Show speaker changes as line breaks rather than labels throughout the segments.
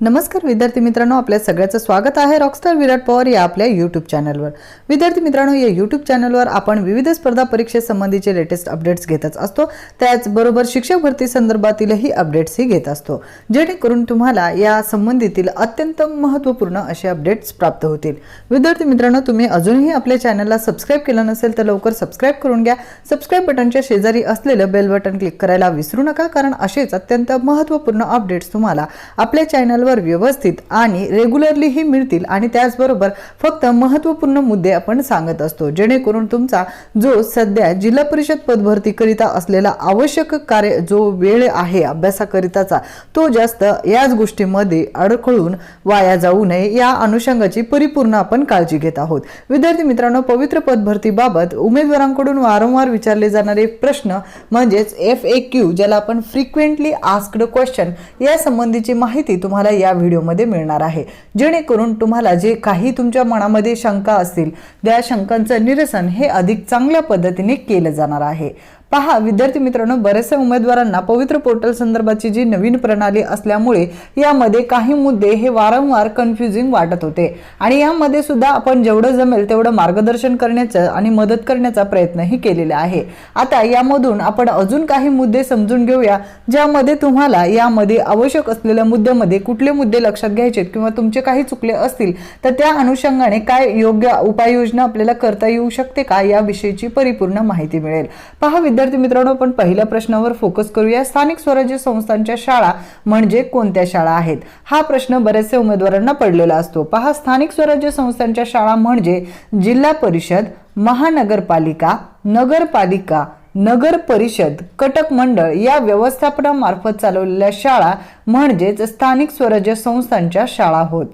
नमस्कार विद्यार्थी मित्रांनो आपल्या सगळ्याचं स्वागत आहे रॉकस्टार विराट पवार या आपल्या यूट्यूब चॅनलवर विद्यार्थी मित्रांनो या यूट्यूब चॅनलवर आपण विविध स्पर्धा परीक्षेसंबंधीचे लेटेस्ट अपडेट्स घेतच असतो. त्याचबरोबर शिक्षक भरती संदर्भातीलही अपडेट्सही घेत असतो. जेणेकरून तुम्हाला या संबंधीतील अत्यंत महत्त्वपूर्ण असे अपडेट्स प्राप्त होतील. विद्यार्थी मित्रांनो तुम्ही अजूनही आपल्या चॅनलला सबस्क्राईब केलं नसेल तर लवकर सबस्क्राईब करून घ्या. सबस्क्राईब बटनच्या शेजारी असलेलं बेल बटन क्लिक करायला विसरू नका कारण असेच अत्यंत महत्त्वपूर्ण अपडेट्स तुम्हाला आपल्या चॅनलवर व्यवस्थित आणि रेग्युलरलीही मिळतील आणि त्याचबरोबर फक्त महत्त्वपूर्ण मुद्दे आपण सांगत असतो. जेणेकरून तुमचा जो सध्या जिल्हा परिषद पदभरतीकरिता असलेला आवश्यक कार्य जो वेळ आहे अभ्यासाकरिताचा तो जास्त याच गोष्टीमध्ये अडखळून वाया जाऊ नये. या अनुषंगाची परिपूर्ण आपण काळजी घेत आहोत. विद्यार्थी मित्रांनो पवित्र पदभरतीबाबत उमेदवारांकडून वारंवार विचारले जाणारे प्रश्न म्हणजेच एफ ए क्यू ज्याला आपण फ्रिक्वेंटली आस्क्ड क्वेश्चन या संबंधीची माहिती तुम्हाला या व्हिडिओमध्ये मिळणार आहे. जेणेकरून तुम्हाला जे काही तुमच्या मनामध्ये शंका असतील त्या शंकांचं निरसन हे अधिक चांगल्या पद्धतीने केलं जाणार आहे. पहा विद्यार्थी मित्रांनो बऱ्याचशा उमेदवारांना पवित्र पोर्टल संदर्भाची जी नवीन प्रणाली असल्यामुळे यामध्ये काही मुद्दे हे वारंवार कन्फ्युजिंग वाटत होते. आणि यामध्ये सुद्धा आपण जेवढं जमेल तेवढं मार्गदर्शन करण्याचं आणि मदत करण्याचा प्रयत्नही केलेला आहे. आता यामधून आपण अजून काही मुद्दे समजून घेऊया ज्यामध्ये तुम्हाला यामध्ये आवश्यक असलेल्या मुद्द्यामध्ये कुठले मुद्दे लक्षात घ्यायचे किंवा तुमचे काही चुकले असतील तर त्या अनुषंगाने काय योग्य उपाययोजना आपल्याला करता येऊ शकते का याविषयीची परिपूर्ण माहिती मिळेल. पहा विद्यार्थी मित्रांनो आपण पहिल्या प्रश्नावर फोकस करूया. स्थानिक स्वराज्य संस्थांच्या शाळा म्हणजे कोणत्या शाळा आहेत? हा प्रश्न बरेचसे उमेदवारांना पडलेला असतो. पहा स्थानिक स्वराज्य संस्थांच्या शाळा म्हणजे जिल्हा परिषद महानगरपालिका नगरपालिका नगर परिषद कटक मंडळ या व्यवस्थापनामार्फत चालवलेल्या शाळा म्हणजेच स्थानिक स्वराज्य संस्थांच्या शाळा होत.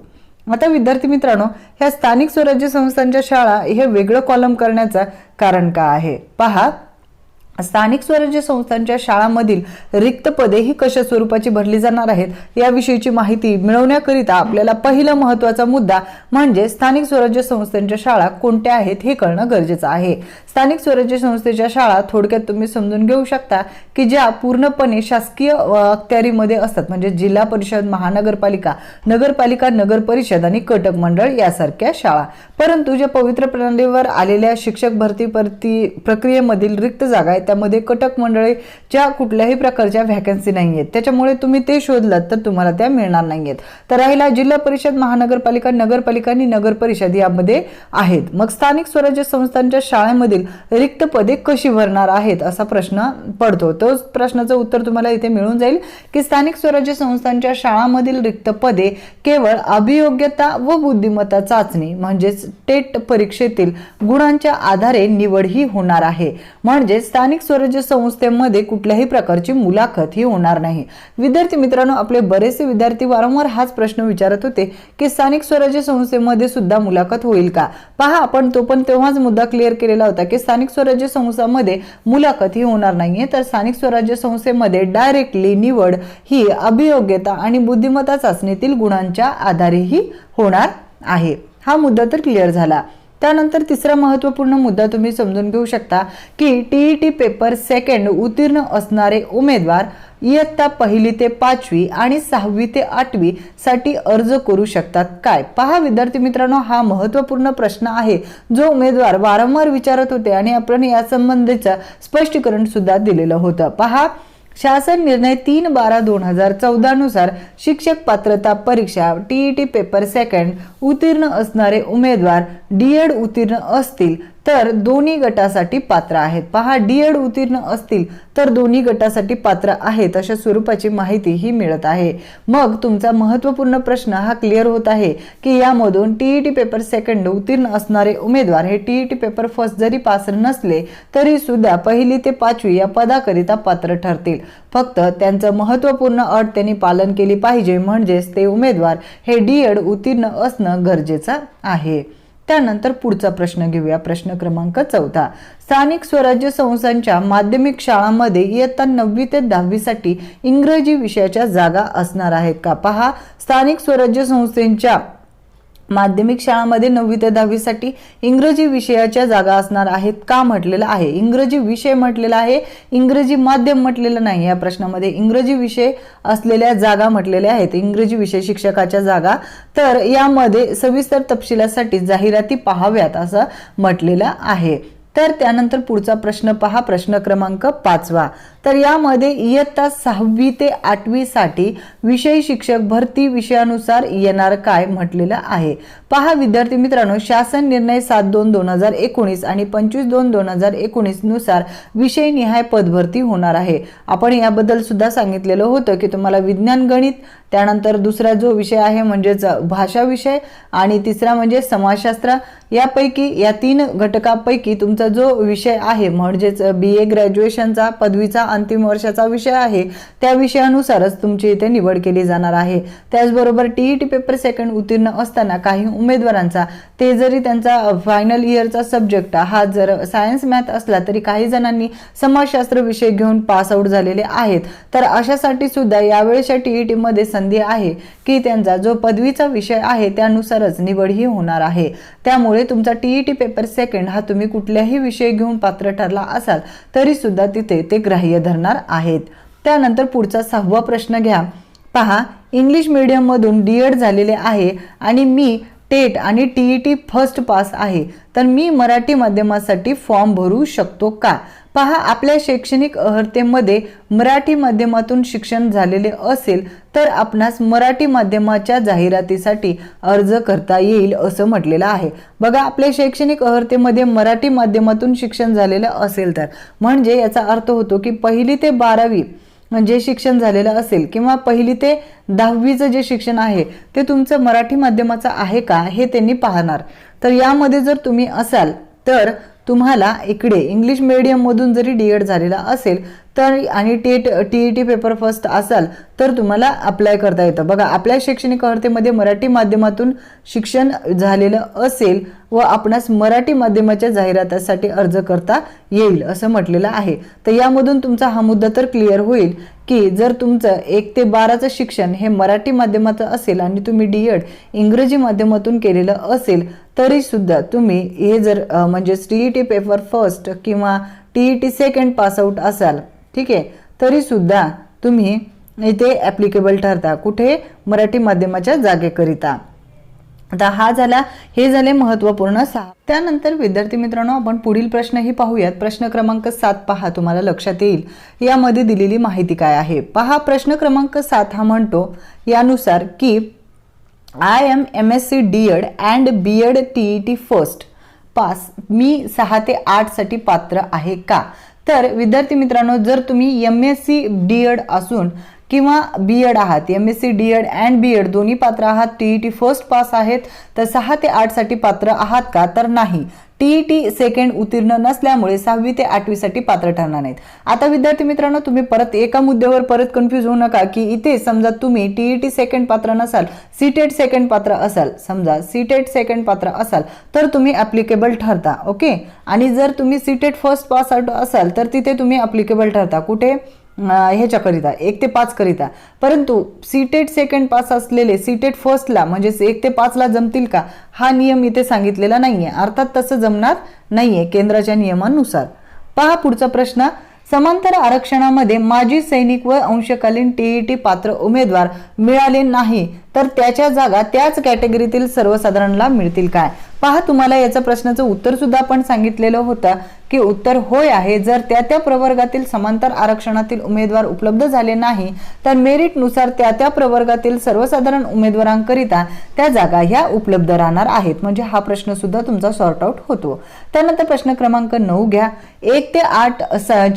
आता विद्यार्थी मित्रांनो ह्या स्थानिक स्वराज्य संस्थांच्या शाळा हे वेगळं कॉलम करण्याचं कारण का आहे? पहा स्थानिक स्वराज्य संस्थांच्या शाळांमधील रिक्त पदे ही कशा स्वरूपाची भरली जाणार आहेत याविषयीची माहिती मिळवण्याकरिता आपल्याला पहिला महत्त्वाचा मुद्दा म्हणजे स्थानिक स्वराज्य संस्थांच्या शाळा कोणत्या आहेत हे कळणं गरजेचं आहे. स्थानिक स्वराज्य संस्थेच्या शाळा थोडक्यात तुम्ही समजून घेऊ शकता की ज्या पूर्णपणे शासकीय अखत्यारीमध्ये असतात म्हणजे जिल्हा परिषद महानगरपालिका नगरपालिका नगर परिषद आणि कटक मंडळ यासारख्या शाळा. परंतु ज्या पवित्र प्रणालीवर आलेल्या शिक्षक भरती प्रक्रियेमधील रिक्त जागा आहेत त्यामध्ये कटक मंडळीच्या कुठल्याही प्रकारच्या व्हॅकन्सी नाही आहेत त्याच्यामुळे तुम्ही ते शोधलात तर तुम्हाला त्या मिळणार नाही आहेत तर राहिला जिल्हा परिषद महानगरपालिका नगरपालिका आणि नगर परिषद यामध्ये आहेत. मग स्थानिक स्वराज्य संस्थांच्या शाळेमधील रिक्त पदे कशी भरणार आहेत असा प्रश्न पडतो. तोच प्रश्नाचं उत्तर तुम्हाला इथे मिळून जाईल की स्थानिक स्वराज्य संस्थांच्या शाळांमधील रिक्त पदे केवळ अभियोग्यता व बुद्धिमत्ता चाचणी म्हणजेच टेट परीक्षेतील गुणांच्या आधारे निवड ही होणार आहे. म्हणजे स्थानिक स्थानिक स्वराज्य संस्थेमध्ये कुठल्याही प्रकारची मुलाखत ही होणार नाही. विद्यार्थी मित्रांनो आपले बरेचसे विद्यार्थी वारंवार हाच प्रश्न विचारत होते की स्थानिक स्वराज्य संस्थेमध्ये सुद्धा मुलाखत होईल का? पहा आपण तो पण तेव्हाच मुद्दा क्लिअर केलेला होता की स्थानिक स्वराज्य संस्थांमध्ये मुलाखत ही होणार नाहीये. तर स्थानिक स्वराज्य संस्थेमध्ये डायरेक्टली निवड ही अभियोग्यता आणि बुद्धिमत्ता चाचणीतील गुणांच्या आधारेही होणार आहे. हा मुद्दा तर क्लिअर झाला. त्यानंतर तिसरा महत्त्वपूर्ण मुद्दा तुम्ही समजून घेऊ शकता की टीई टी पेपर सेकंड उत्तीर्ण असणारे उमेदवार इयत्ता पहिली ते पाचवी आणि सहावी ते आठवी साठी अर्ज करू शकतात. काय? पहा विद्यार्थी मित्रांनो हा महत्त्वपूर्ण प्रश्न आहे जो उमेदवार वारंवार विचारत होते आणि आपण या संबंधीचं स्पष्टीकरण सुद्धा दिलेलं होतं. पहा शासन निर्णय तीन बारा दोन हजार चौदानुसार शिक्षक पात्रता परीक्षा टीईटी पेपर सेकंड उत्तीर्ण असणारे उमेदवार डीएड उत्तीर्ण असतील तर दोन्ही गटासाठी पात्र आहेत. पहा डी एड उत्तीर्ण असतील तर दोन्ही गटासाठी पात्र आहेत अशा स्वरूपाची माहिती ही मिळत आहे. मग तुमचा महत्त्वपूर्ण प्रश्न हा क्लिअर होत आहे की यामधून टीईटी पेपर सेकंड उत्तीर्ण असणारे उमेदवार हे टीईटी पेपर फर्स्ट जरी पास नसले तरी सुद्धा पहिली ते पाचवी या पदाकरिता पात्र ठरतील. फक्त त्यांचं महत्त्वपूर्ण अट त्यांनी पालन केली पाहिजे म्हणजेच ते उमेदवार हे डी एड उत्तीर्ण असणं गरजेचं आहे. त्यानंतर पुढचा प्रश्न घेऊया. प्रश्न क्रमांक चौथा. स्थानिक स्वराज्य संस्थांच्या माध्यमिक शाळांमध्ये इयत्ता नववी ते दहावीसाठी इंग्रजी विषयाच्या जागा असणार आहेत का? पहा. स्थानिक स्वराज्य संस्थेच्या माध्यमिक शाळांमध्ये नववी ते दहावीसाठी इंग्रजी विषयाच्या जागा असणार आहेत का म्हटलेलं आहे? इंग्रजी विषय म्हटलेला आहे इंग्रजी माध्यम म्हटलेलं नाही. या प्रश्नामध्ये इंग्रजी विषय असलेल्या जागा म्हटलेल्या आहेत. इंग्रजी विषय शिक्षकाच्या जागा. तर यामध्ये सविस्तर तपशिलासाठी जाहिराती पाहाव्यात असं म्हटलेलं आहे. तर त्यानंतर पुढचा प्रश्न पहा. प्रश्न क्रमांक पाचवा. तर यामध्ये इयत्ता सहावी ते आठवीसाठी विषय शिक्षक भरती विषयानुसार येणार काय म्हटलेलं आहे. पहा विद्यार्थी मित्रांनो शासन निर्णय सात दोन दोन हजार एकोणीस आणि पंचवीस दोन दोन हजार एकोणीसनुसार विषयनिहाय विषय निहाय पदभरती होणार आहे. आपण याबद्दल सुद्धा सांगितलेलं होतं की तुम्हाला विज्ञान गणित त्यानंतर दुसरा जो विषय आहे म्हणजेच भाषा विषय आणि तिसरा म्हणजे समाजशास्त्र यापैकी या तीन घटकापैकी तुमचा जो विषय आहे म्हणजेच बी ए ग्रॅज्युएशनचा पदवीचा अंतिम वर्षाचा विषय आहे. त्या विषयानुसारच तुमची इथे निवड केली जाणार आहे. त्याचबरोबर टीईटी पेपर सेकंड उत्तीर्ण असताना काही उमेदवारांचा ते जरी त्यांचा फायनल इयरचा सब्जेक्ट हा जर सायन्स मॅथ असला तरी काही जणांनी समाजशास्त्र विषय घेऊन पास आउट झालेले आहेत. तर अशासाठी सुद्धा यावेळेच्या टीईटी मध्ये संधी आहे की त्यांचा जो पदवीचा विषय आहे त्यानुसारच निवड ही होणार आहे. त्यामुळे तुमचा टीईटी पेपर सेकंड हा तुम्ही कुठल्याही विषय घेऊन पात्र ठरला असाल तरी सुद्धा तिथे ते ग्राह्य धरणार आहेत. त्यानंतर पुढचा सहावा प्रश्न घ्या. पहा इंग्लिश मीडियममधून डी एड झालेले आहे आणि मी टेट आणि T E T first pass आहे तर मी मराठी माध्यमासाठी फॉर्म भरू शकतो का? पहा आपल्या शैक्षणिक अर्हतेमध्ये मराठी माध्यमातून शिक्षण झालेले असेल तर आपणास मराठी माध्यमाच्या जाहिरातीसाठी अर्ज करता येईल असं म्हटलेलं आहे. बघा आपल्या शैक्षणिक अर्हतेमध्ये मराठी माध्यमातून शिक्षण झालेलं असेल तर. म्हणजे याचा अर्थ होतो की पहिली ते बारावी जे शिक्षण झालेलं असेल किंवा पहिली ते दहावीचं जे शिक्षण आहे ते तुमचं मराठी माध्यमाचं आहे का हे त्यांनी पाहणार. तर यामध्ये जर तुम्ही असाल तर तुम्हाला इकडे इंग्लिश मिडियममधून जरी डी एड झालेला असेल तर आणि TET T E T paper first असाल तर तुम्हाला अप्लाय करता येतं. बघा आपल्या शैक्षणिक अर्हतेमध्ये मराठी माध्यमातून शिक्षण झालेलं असेल व आपणास मराठी माध्यमाच्या जाहिरातीसाठी अर्ज करता येईल असं म्हटलेलं आहे. तर यामधून तुमचा हा मुद्दा तर क्लिअर होईल की जर तुमचं एक ते बाराचं शिक्षण हे मराठी माध्यमाचं असेल आणि तुम्ही डी एड इंग्रजी माध्यमातून केलेलं असेल तरीसुद्धा तुम्ही हे जर म्हणजे T E T paper first किंवा T E T second pass out असाल ठीक आहे? तरी सुद्धा तुम्ही इथे ॲप्लिकेबल ठरता. कुठे? मराठी माध्यमाच्या जागेकरिता. आता हा झाला हे झाले महत्त्वपूर्ण सहा. त्यानंतर विद्यार्थी मित्रांनो आपण पुढील प्रश्नही पाहूयात. प्रश्न क्रमांक सात पहा तुम्हाला लक्षात येईल. यामध्ये दिलेली माहिती काय आहे? पहा प्रश्न क्रमांक सात हा म्हणतो यानुसार की I am M S C D Ed and B Ed T E T first pass. मी सहा ते आठसाठी पात्र आहे का? तर विद्यार्थी मित्रांनो जर तुम्ही M S C D Ed असून किंवा बी एड आहात. M S C D Ed and B Ed दोन्ही पात्र आहात. T E T first pass आहेत. तर सहा ते आठसाठी पात्र आहात का? तर नाही. टी ई टी सेकंड उत्तीर्ण नसल्यामुळे सहावी ते आठवीसाठी पात्र ठरणार नाहीत. आता विद्यार्थी मित्रांनो तुम्ही परत एका मुद्द्यावर परत कन्फ्यूज होऊ नका की इथे समजा तुम्ही टी ई टी सेकंड पात्र नसाल सी टेट सेकंड पात्र असाल समजा सी टेट सेकंड पात्र असाल तर तुम्ही ॲप्लिकेबल ठरता ओके आणि जर तुम्ही सीटेट फर्स्ट पास आउट असाल तर तिथे तुम्ही ॲप्लिकेबल ठरता. कुठे? ह्याच्याकरिता एक ते पाच करिता. परंतु सीटेट सेकंड पास असलेले सीटेट फर्स्टला म्हणजेच एक ते पाचला जमतील का? हा नियम इथे सांगितलेला नाहीये. अर्थात तसं जमणार नाहीये केंद्राच्या नियमानुसार. पहा पुढचा प्रश्न. समांतर आरक्षणामध्ये माजी सैनिक व अंशकालीन टीईटी पात्र उमेदवार मिळाले नाही तर त्याच्या जागा त्याच कॅटेगरीतील सर्वसाधारणला मिळतील काय? पहा तुम्हाला याचा प्रश्नाचं उत्तर सुद्धा आपण सांगितलेलं होतं. की उत्तर होय आहे. जर त्या त्या प्रवर्गातील समांतर आरक्षणातील उमेदवार उपलब्ध झाले नाही तर मेरिटनुसार त्या त्या प्रवर्गातील सर्वसाधारण उमेदवारांकरिता त्या जागा ह्या उपलब्ध राहणार आहेत. म्हणजे हा प्रश्न सुद्धा तुमचा सॉर्ट आउट होतो. त्यानंतर प्रश्न क्रमांक नऊ घ्या. एक ते आठ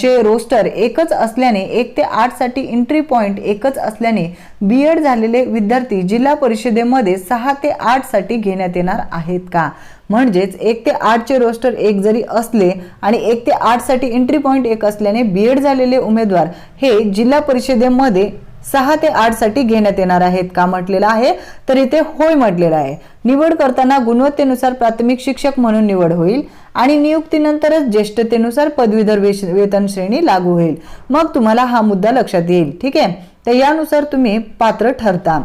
चे रोस्टर एकच असल्याने एक ते आठसाठी एंट्री पॉइंट एकच असल्याने बी एड झालेले विद्यार्थी जिल्हा परिषदेमध्ये सहा ते आठसाठी घेण्यात येणार आहेत का? म्हणजेच एक ते आठचे रोस्टर एक जरी असले आणि एक ते आठसाठी एंट्री पॉईंट एक असल्याने बी एड झालेले उमेदवार हे जिल्हा परिषदेमध्ये सहा ते आठसाठी घेण्यात येणार आहेत. का म्हटलेलं आहे? तर इथे होय म्हटलेलं आहे. निवड करताना गुणवत्तेनुसार प्राथमिक शिक्षक म्हणून निवड होईल आणि नियुक्तीनंतरच ज्येष्ठतेनुसार पदवीधर वेश- वेतन श्रेणी लागू होईल. मग तुम्हाला हा मुद्दा लक्षात येईल. ठीक आहे? तर यानुसार तुम्ही पात्र ठरता.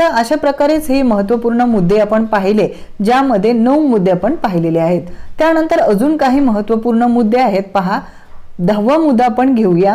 तर अशा प्रकारेच हे महत्त्वपूर्ण मुद्दे आपण पाहिले ज्यामध्ये नऊ मुद्दे आपण पाहिलेले आहेत. त्यानंतर अजून काही महत्त्वपूर्ण मुद्दे आहेत. पहा दहावा मुद्दा आपण घेऊया.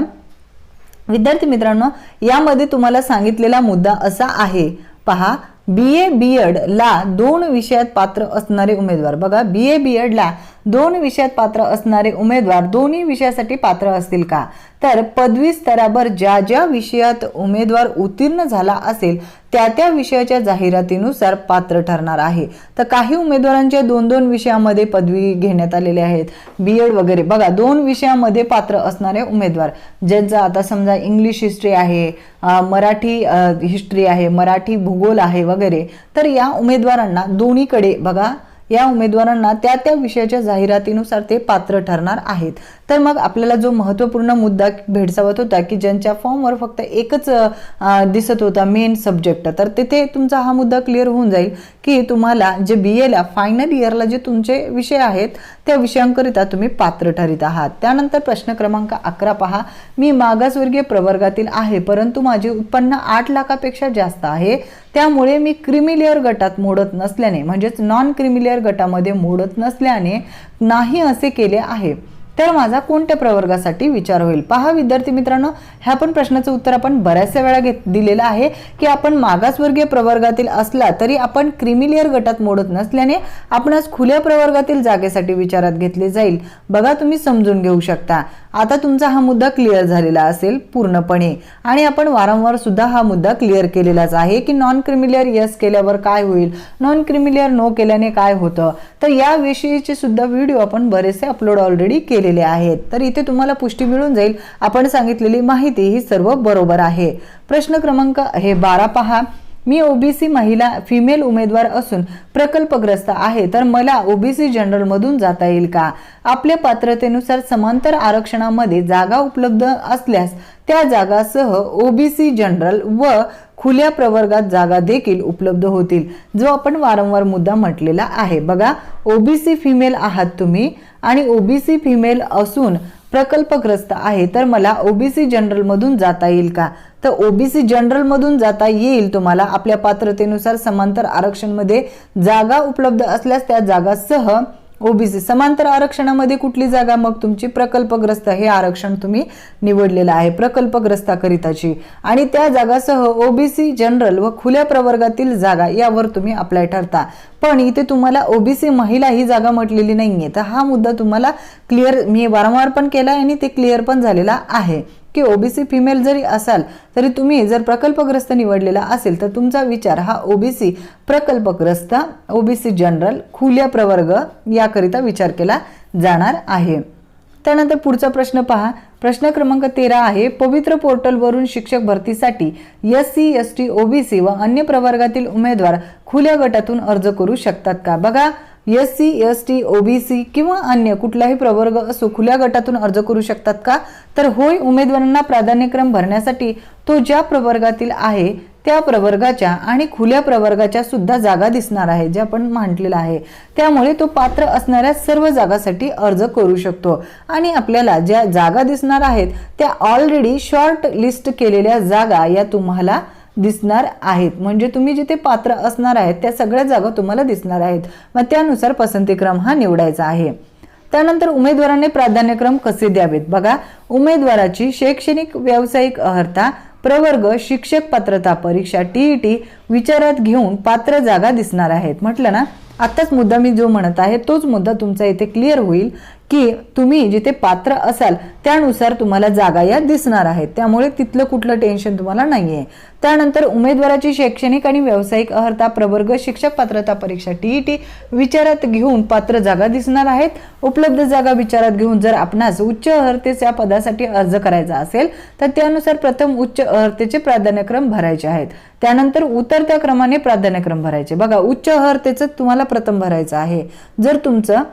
विद्यार्थी मित्रांनो यामध्ये तुम्हाला सांगितलेला मुद्दा असा आहे. पहा बी ए बी एड ला दोन विषयात पात्र असणारे उमेदवार. बघा बी ए बी एड ला दोन विषयात पात्र असणारे उमेदवार दोन्ही विषयासाठी पात्र असतील का? तर पदवी स्तरावर ज्या ज्या विषयात उमेदवार उत्तीर्ण झाला असेल त्या त्या विषयाच्या जाहिरातीनुसार पात्र ठरणार आहे. तर काही उमेदवारांच्या दोन दोन विषयामध्ये पदवी घेण्यात आलेले आहेत. बी एड वगैरे. बघा दोन विषयामध्ये पात्र असणारे उमेदवार ज्यांचा आता समजा इंग्लिश हिस्ट्री आहे मराठी हिस्ट्री आहे मराठी भूगोल आहे वगैरे तर या उमेदवारांना दोन्हीकडे बघा या उमेदवारांना त्या त्या विषयाच्या जाहिरातीनुसार ते पात्र ठरणार आहेत. तर मग आपल्याला जो महत्त्वपूर्ण मुद्दा भेडसावत होता की ज्यांच्या फॉर्मवर फक्त एकच दिसत होता मेन सब्जेक्ट तर तिथे तुमचा हा मुद्दा क्लिअर होऊन जाईल की तुम्हाला जे बी एला फायनल इयरला जे तुमचे विषय आहेत त्या विषयांकरिता तुम्ही पात्र ठरित आहात. त्यानंतर प्रश्न क्रमांक अकरा पहा. मी मागासवर्गीय प्रवर्गातील आहे परंतु माझे उत्पन्न आठ लाखापेक्षा जास्त आहे. त्यामुळे मी क्रिमिलेअर गटात मोडत नसल्याने म्हणजेच नॉन क्रिमिलेअर गटामध्ये मोडत नसल्याने नाही असे केले आहे. तर माझा कोणत्या प्रवर्गासाठी विचार होईल? पहा विद्यार्थी मित्रांनो ह्या पण प्रश्नाचं उत्तर आपण बऱ्याचशा वेळा घेत दिलेलं आहे की आपण मागासवर्गीय प्रवर्गातील असला तरी आपण क्रिमिलियर गटात मोडत नसल्याने आपणास खुल्या प्रवर्गातील जागेसाठी विचारात घेतले जाईल. बघा तुम्ही समजून घेऊ शकता. आता तुमचा हा मुद्दा क्लिअर झालेला असेल पूर्णपणे. आणि आपण वारंवार सुद्धा हा मुद्दा क्लिअर केलेलाच आहे की नॉन क्रिमिलियर यस केल्यावर काय होईल? नॉन क्रिमिलियर नो केल्याने काय होतं? तर याविषयीचे सुद्धा व्हिडिओ आपण बरेचसे अपलोड ऑलरेडी केले केलेले आहेत. तर इथे तुम्हाला पुष्टी मिळून जाईल. आपण सांगितलेली माहिती ही सर्व बरोबर आहे. प्रश्न क्रमांक हे बारा पहा. मी ओबीसी महिला फिमेल उमेदवार असून प्रकल्पग्रस्त आहे तर मला ओबीसी जनरलमधून जाता येईल का? आपल्या पात्रतेनुसार समांतर आरक्षणामध्ये जागा उपलब्ध असल्यास त्या जागासह ओबीसी जनरल व खुल्या प्रवर्गात जागा देखील उपलब्ध होतील जो आपण वारंवार मुद्दा म्हटलेला आहे. बघा ओबीसी फिमेल आहात तुम्ही आणि ओबीसी फिमेल असून प्रकल्पग्रस्त आहे तर मला ओबीसी जनरलमधून जाता येईल का? तर ओबीसी जनरलमधून जाता येईल तुम्हाला आपल्या पात्रतेनुसार समांतर आरक्षणमध्ये जागा उपलब्ध असल्यास त्या जागासह ओबीसी समांतर आरक्षणामध्ये कुठली जागा मग तुमची प्रकल्पग्रस्त हे आरक्षण तुम्ही निवडलेलं आहे प्रकल्पग्रस्ताकरिताची. आणि त्या जागासह ओबीसी जनरल व खुल्या प्रवर्गातील जागा यावर तुम्ही अप्लाय ठरता. पण इथे तुम्हाला ओबीसी महिला ही जागा म्हटलेली नाहीये. तर हा मुद्दा तुम्हाला क्लिअर मी वारंवार पण केला आणि ते क्लिअर पण झालेला आहे. की ओबीसी फिमेल जरी असाल तरी तुम्ही जर प्रकल्पग्रस्त निवडलेला असेल तर तुमचा विचार हा ओबीसी प्रकल्पग्रस्त ओबीसी जनरल खुल्या प्रवर्ग याकरिता विचार केला जाणार आहे. त्यानंतर पुढचा प्रश्न पहा. प्रश्न क्रमांक तेरा आहे पवित्र पोर्टलवरून शिक्षक भरतीसाठी S C S T OBC व अन्य प्रवर्गातील उमेदवार खुल्या गटातून अर्ज करू शकतात का? बघा S C S T OBC किंवा अन्य कुठलाही प्रवर्ग असो खुल्या गटातून अर्ज करू शकतात का? तर होय उमेदवारांना प्राधान्यक्रम भरण्यासाठी तो ज्या प्रवर्गातील आहे त्या प्रवर्गाच्या आणि खुल्या प्रवर्गाच्या सुद्धा जागा दिसणार आहे जे आपण म्हटलेलं आहे. त्यामुळे तो पात्र असणाऱ्या सर्व जागासाठी अर्ज करू शकतो. आणि आपल्याला ज्या जागा दिसणार आहेत त्या ऑलरेडी शॉर्ट लिस्ट केलेल्या जागा या तुम्हाला दिसणार आहेत. म्हणजे तुम्ही जिथे पात्र असणार आहेत त्या सगळ्या जागा तुम्हाला दिसणार आहेत. मग त्यानुसार पसंतीक्रम हा निवडायचा आहे. त्यानंतर उमेदवाराने प्राधान्यक्रम कसे द्यावेत? बघा उमेदवाराची शैक्षणिक व्यावसायिक अर्हता प्रवर्ग शिक्षक पात्रता परीक्षा टीईटी विचारात घेऊन पात्र जागा दिसणार आहेत. म्हटलं ना आत्ताच मुद्दा मी जो म्हणत आहे तोच मुद्दा तुमचा इथे क्लिअर होईल. की तुम्ही जिथे पात्र असाल त्यानुसार तुम्हाला जागा या दिसणार आहेत. त्यामुळे तिथलं कुठलं टेन्शन तुम्हाला नाही आहे त्यानंतर उमेदवाराची शैक्षणिक आणि व्यावसायिक अर्हता प्रवर्ग शिक्षक पात्रता परीक्षा टीईटी विचारात घेऊन पात्र जागा दिसणार आहेत. उपलब्ध जागा विचारात घेऊन जर आपणास उच्च अर्हतेच्या पदासाठी अर्ज करायचा असेल तर त्यानुसार प्रथम उच्च अर्हतेचे प्राधान्यक्रम भरायचे आहेत. त्यानंतर उतरत्या क्रमाने प्राधान्यक्रम भरायचे. बघा उच्च अर्हतेचं तुम्हाला प्रथम भरायचं आहे. जर तुमचं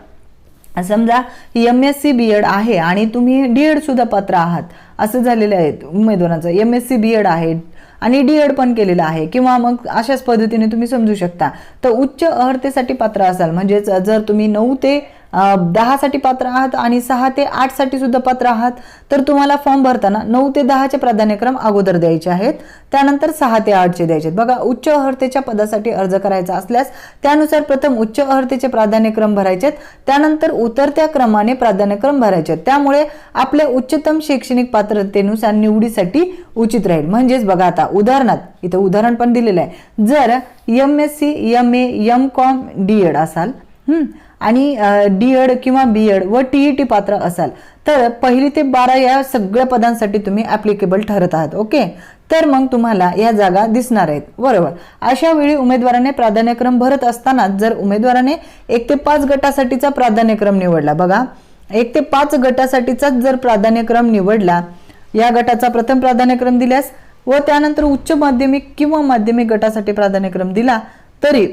समजा M S C B Ed आहे आणि तुम्ही डी एड सुद्धा पात्र आहात. असं झालेलं आहे उमेदवारांचं. M S C B Ed आहे आणि डी एड पण केलेलं आहे. किंवा मग अशाच पद्धतीने तुम्ही समजू शकता. तर उच्च अर्हतेसाठी पात्र असाल. म्हणजेच जर तुम्ही नऊ ते दहासाठी पात्र आहात आणि सहा ते आठसाठी सुद्धा पात्र आहात. तर तुम्हाला फॉर्म भरताना नऊ ते दहाचे प्राधान्यक्रम अगोदर द्यायचे आहेत. त्यानंतर सहा ते आठचे द्यायचे आहेत. बघा उच्च अहर्तेच्या पदासाठी अर्ज करायचा असल्यास त्यानुसार प्रथम उच्च अहर्तेचे प्राधान्यक्रम भरायचे आहेत. त्यानंतर उतरत्या क्रमाने प्राधान्यक्रम भरायचे आहेत. त्यामुळे आपल्या उच्चतम शैक्षणिक पात्रतेनुसार निवडीसाठी उचित राहील. म्हणजेच बघा आता उदाहरणार्थ इथं उदाहरण पण दिलेलं आहे. जर M S C M A M Com D Ed असाल आणि डी एड किंवा बी एड व टी ई टी पात्र असाल तर पहिली ते बारा या सगळ्या पदांसाठी तुम्ही ॲप्लिकेबल ठरत आहात ओके? तर मग तुम्हाला या जागा दिसणार आहेत. बरोबर. अशा वेळी उमेदवाराने प्राधान्यक्रम भरत असताना जर उमेदवाराने एक ते पाच गटासाठीचा प्राधान्यक्रम निवडला बघा. एक ते पाच गटासाठीचाच जर प्राधान्यक्रम निवडला या गटाचा प्रथम प्राधान्यक्रम दिल्यास व त्यानंतर उच्च माध्यमिक किंवा माध्यमिक गटासाठी प्राधान्यक्रम दिला तरी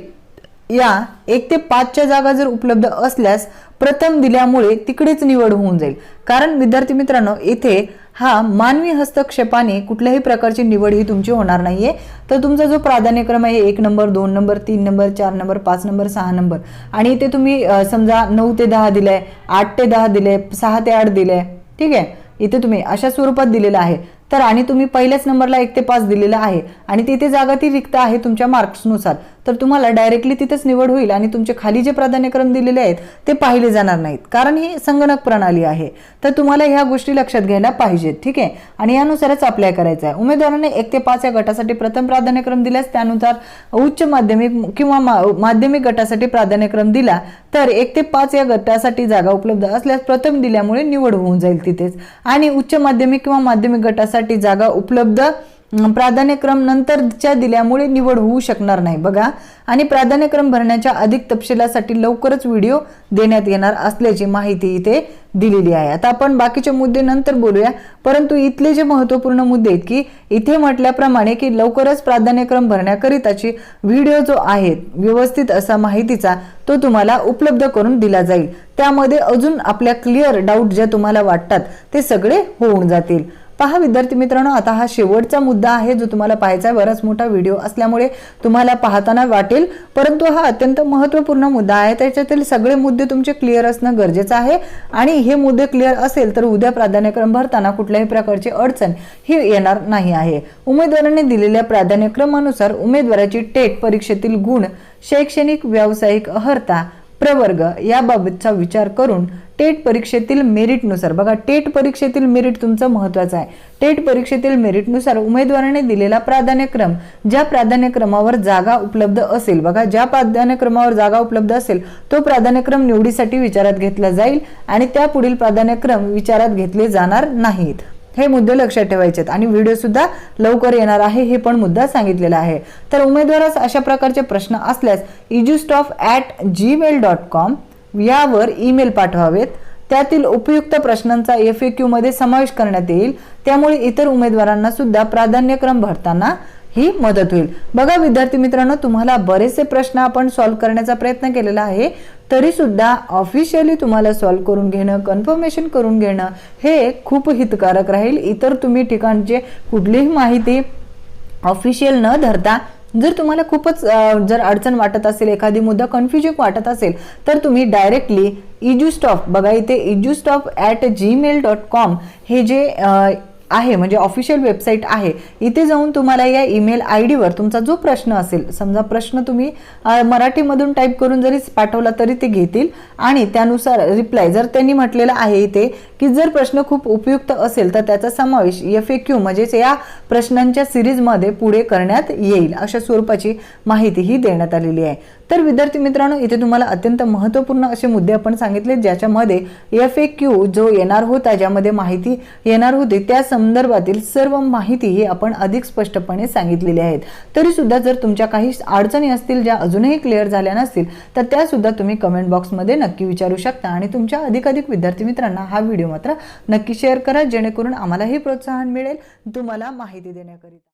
या एक ते पाचच्या जागा जर उपलब्ध असल्यास प्रथम दिल्यामुळे तिकडेच निवड होऊन जाईल. कारण विद्यार्थी मित्रांनो इथे हा मानवी हस्तक्षेपाने कुठल्याही प्रकारची निवड ही तुमची होणार नाहीये. तर तुमचा जो प्राधान्यक्रम आहे एक नंबर दोन नंबर तीन नंबर चार नंबर पाच नंबर सहा नंबर. आणि इथे तुम्ही समजा नऊ ते दहा दिलंय आठ ते दहा दिले सहा ते आठ दिले ठीक आहे? इथे तुम्ही अशा स्वरूपात दिलेलं आहे. तर आणि तुम्ही पहिल्याच नंबरला एक ते पाच दिलेलं आहे. आणि तिथे जागा ती रिक्त आहे तुमच्या मार्क्सनुसार तर तुम्हाला डायरेक्टली तिथेच निवड होईल आणि तुमचे खाली जे प्राधान्यक्रम दिलेले आहेत ते पाहिले जाणार नाहीत. कारण ही संगणक प्रणाली आहे. तर तुम्हाला ह्या गोष्टी लक्षात घ्यायला पाहिजेत ठीक आहे? आणि यानुसारच अप्लाय करायचं आहे. उमेदवाराने एक ते पाच या गटासाठी प्रथम प्राधान्यक्रम दिल्यास त्यानुसार उच्च माध्यमिक किंवा मा- माध्यमिक गटासाठी प्राधान्यक्रम दिला तर एक ते पाच या गटासाठी जागा उपलब्ध असल्यास प्रथम दिल्यामुळे निवड होऊन जाईल तिथेच. आणि उच्च माध्यमिक किंवा माध्यमिक गटासाठी जागा उपलब्ध प्राधान्यक्रम नंतरच्या दिल्यामुळे निवड होऊ शकणार नाही बघा. आणि प्राधान्यक्रम भरण्याच्या अधिक तपशिलासाठी लवकरच व्हिडिओ देण्यात येणार असल्याची माहिती इथे दिलेली आहे. आता आपण बाकीचे मुद्दे नंतर बोलूया. परंतु इथले जे महत्त्वपूर्ण मुद्दे आहेत की इथे म्हटल्याप्रमाणे की लवकरच प्राधान्यक्रम भरण्याकरिताची व्हिडिओ जो आहे व्यवस्थित असा माहितीचा तो तुम्हाला उपलब्ध करून दिला जाईल. त्यामध्ये अजून आपल्या क्लिअर डाऊट ज्या तुम्हाला वाटतात ते सगळे होऊन जातील. पहा विद्यार्थी मित्रांनो आता हा शेवटचा मुद्दा आहे जो तुम्हाला पाहायचा आहे. बराच मोठा व्हिडिओ असल्यामुळे तुम्हाला पाहताना वाटेल. परंतु हा अत्यंत महत्त्वपूर्ण मुद्दा आहे. त्याच्यातील सगळे मुद्दे तुमचे क्लिअर असणं गरजेचं आहे. आणि हे मुद्दे क्लिअर असेल तर उद्या प्राधान्यक्रम भरताना कुठल्याही प्रकारची अडचण ही येणार नाही आहे. उमेदवाराने दिलेल्या प्राधान्यक्रमानुसार उमेदवाराची टेट परीक्षेतील गुण शैक्षणिक व्यावसायिक अर्हता प्रवर्ग याबाबतचा विचार करून टेट परीक्षेतील मेरिटनुसार. बघा टेट परीक्षेतील मेरिट तुमचं महत्वाचं आहे. टेट परीक्षेतील मेरिटनुसार उमेदवाराने दिलेला प्राधान्यक्रम ज्या प्राधान्यक्रमावर जागा उपलब्ध असेल बघा ज्या प्राधान्यक्रमावर जागा उपलब्ध असेल तो प्राधान्यक्रम निवडीसाठी विचारात घेतला जाईल आणि त्या पुढील प्राधान्यक्रम विचारात घेतले जाणार नाहीत. हे मुद्दे लक्षात ठेवायचे आहेत आणि व्हिडिओ सुद्धा लवकर येणार आहे हे पण मुद्दा सांगितलेला आहे. तर उमेदवारास अशा प्रकारचे प्रश्न असल्यास edustaff at Gmail dot com यावर ईमेल पाठवावेत. त्यातील उपयुक्त प्रश्नांचा एफ ए मध्ये समावेश करण्यात येईल. त्यामुळे इतर उमेदवारांना सुद्धा प्राधान्यक्रम भरताना ही मदत होईल. बघा विद्यार्थी मित्रांनो तुम्हाला बरेचसे प्रश्न आपण सॉल्व्ह करण्याचा प्रयत्न केलेला आहे. तरी सुद्धा ऑफिशियली तुम्हाला सॉल्व्ह करून घेणं कन्फर्मेशन करून घेणं हे खूप हितकारक राहील. इतर तुम्ही ठिकाणचे कुठलीही माहिती ऑफिशियल न धरता जर तुम्हाला खूपच जर अडचण वाटत असेल एखादी मुद्दा कन्फ्युजिंग वाटत असेल तर तुम्ही डायरेक्टली इजूस्टॉफ बघा इथे edustaff at Gmail dot com हे जे आहे म्हणजे ऑफिशियल वेबसाईट आहे इथे जाऊन तुम्हाला या ईमेल आय डीवर तुमचा जो प्रश्न असेल समजा प्रश्न तुम्ही मराठीमधून टाईप करून जरी पाठवला तरी ते घेतील. आणि त्यानुसार रिप्लाय जर त्यांनी म्हटलेलं आहे इथे की जर प्रश्न खूप उपयुक्त असेल तर त्याचा समावेश एफ ए क्यू म्हणजेच या प्रश्नांच्या सिरीजमध्ये पुढे करण्यात येईल अशा स्वरूपाची माहितीही देण्यात आलेली आहे. तर विद्यार्थी मित्रांनो इथे तुम्हाला अत्यंत महत्त्वपूर्ण असे मुद्दे आपण सांगितले ज्याच्यामध्ये एफ ए क्यू जो येणार होता ज्यामध्ये माहिती येणार होती त्या संदर्भातील सर्व माहिती ही आपण अधिक स्पष्टपणे सांगितलेली आहेत. तरी सुद्धा जर तुमच्या काही अडचणी असतील ज्या अजूनही क्लिअर झाल्या नसतील तर त्या सुद्धा तुम्ही कमेंट बॉक्समध्ये नक्की विचारू शकता आणि तुमच्या अधिकाधिक विद्यार्थी मित्रांना हा व्हिडिओ मात्र नक्की शेअर करा जेणेकरून आम्हालाही प्रोत्साहन मिळेल तुम्हाला माहिती देण्याकरिता.